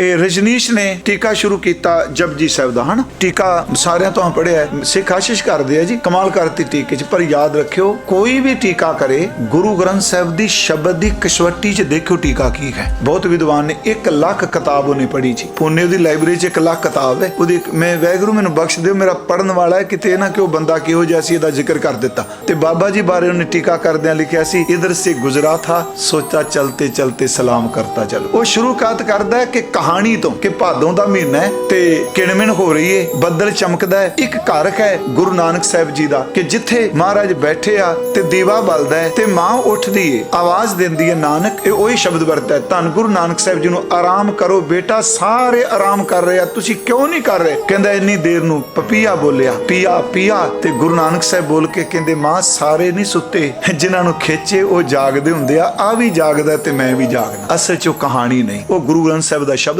ਇਹ ਰਜਨੀਸ਼ ਨੇ ਟੀਕਾ ਸ਼ੁਰੂ ਕੀਤਾ ਜਪਜੀ ਸਾਹਿਬ ਦਾ, ਹਨ? ਟੀਕਾ ਸਾਰਿਆਂ ਤੋਂ ਪੜਿਆ ਸਿੱਖ ਆਸ਼ਿਸ਼ ਕਰਦੇ ਆ ਜੀ, ਕਮਾਲ ਕਰਤੀ ਟੀਕੇ ਚ, ਪਰ ਯਾਦ ਰੱਖਿਓ, ਕੋਈ ਵੀ ਟੀਕਾ ਕਰੇ, ਗੁਰੂ ਗ੍ਰੰਥ ਸਾਹਿਬ ਦੀ ਸ਼ਬਦ ਦੀ ਕਸ਼ਵੱਟੀ ਚ ਦੇਖਿਓ ਟੀਕਾ ਕੀ ਹੈ। ਬਹੁਤ ਵਿਦਵਾਨ ਨੇ 1 ਲੱਖ ਕਿਤਾਬ ਉਹਨੇ ਪੜ੍ਹੀ ਜੀ। ਪੁਣੇ ਦੀ ਲਾਇਬ੍ਰੇਰੀ ਚ 1 ਲੱਖ ਕਿਤਾਬ ਹੈ। ਉਹਦੀ ਮੈਂ ਵੈਗਰੂ ਮੈਨੂੰ ਬਖਸ਼ ਦਿਓ, ਮੇਰਾ ਪੜਨ ਵਾਲਾ ਹੈ, ਕਿਤੇ ਨਾ ਕਿ ਉਹ ਬੰਦਾ ਕਿਹੋ ਜਿਹਾ ਸੀ, ਇਹਦਾ ਜ਼ਿਕਰ ਕਰ ਦਿੱਤਾ। ਤੇ ਬਾਬਾ ਜੀ ਬਾਰੇ ਉਹਨੇ ਟੀਕਾ ਕਰਦਿਆਂ ਲਿਖਿਆ ਸੀ, ਇਧਰ ਸੇ ਗੁਜ਼ਰਾ ਥਾ, ਸੋਚਾ ਚਲਤੇ ਚਲਤੇ ਸਲਾਮ ਕਰਤਾ ਚਲੋ। ਉਹ ਸ਼ੁਰੂਆਤ ਕਰਦਾ ਹੈ ਕਿ ਕਹਾਣੀ ਤੋਂ ਕਿ ਭਾਦੋਂ ਦਾ ਮਹੀਨਾ ਹੈ ਤੇ ਕਿਣਮਿਣ ਹੋ ਰਹੀ ਏ, ਬੱਦਲ ਚਮਕਦਾ ਹੈ। ਇੱਕ ਘਰ ਹੈ ਗੁਰੂ ਨਾਨਕ ਸਾਹਿਬ ਜੀ ਦਾ ਕਿ ਜਿੱਥੇ ਮਹਾਰਾਜ ਬੈਠੇ ਆ ਤੇ ਦੀਵਾ ਬਲਦਾ ਹੈ ਤੇ ਮਾਂ ਉੱਠਦੀ ਏ, ਆਵਾਜ਼ ਦਿੰਦੀ ਹੈ ਨਾਨਕ, ਇਹ ਉਹੀ ਸ਼ਬਦ ਵਰਤਦਾ ਹੈ। ਧੰਨ ਗੁਰੂ ਨਾਨਕ ਸਾਹਿਬ ਜੀ ਨੂੰ ਆਰਾਮ ਕਰੋ, ਬੇਟਾ, ਸਾਰੇ ਆਰਾਮ ਕਰ ਰਹੇ। ਆ ਤੁਸੀਂ ਕਿਉਂ ਨਹੀਂ ਕਰ ਰਹੇ? ਕਹਿੰਦਾ, ਇੰਨੀ ਦੇਰ ਨੂੰ ਪਪੀਆ ਬੋਲਿਆ। ਪੀਆ ਪੀਆ ਤੇ ਗੁਰੂ ਨਾਨਕ ਸਾਹਿਬ ਬੋਲ ਕੇ ਕਹਿੰਦੇ, ਮਾਂ, ਸਾਰੇ ਨਹੀਂ ਸੁੱਤੇ। ਜਿਨ੍ਹਾਂ ਨੂੰ ਖੇਚੇ, ਉਹ ਜਾਗਦੇ ਹੁੰਦੇ ਆ ਆ ਵੀ ਜਾਗਦਾ ਤੇ ਮੈਂ ਵੀ ਜਾਗਦਾ। ਅਸਲ ਚ ਉਹ ਕਹਾਣੀ ਨਹੀਂ। ਉਹ ਗੁਰੂ ਗ੍ਰੰਥ ਸਾਹਿਬ ਦਾ ਸ਼ਬਦ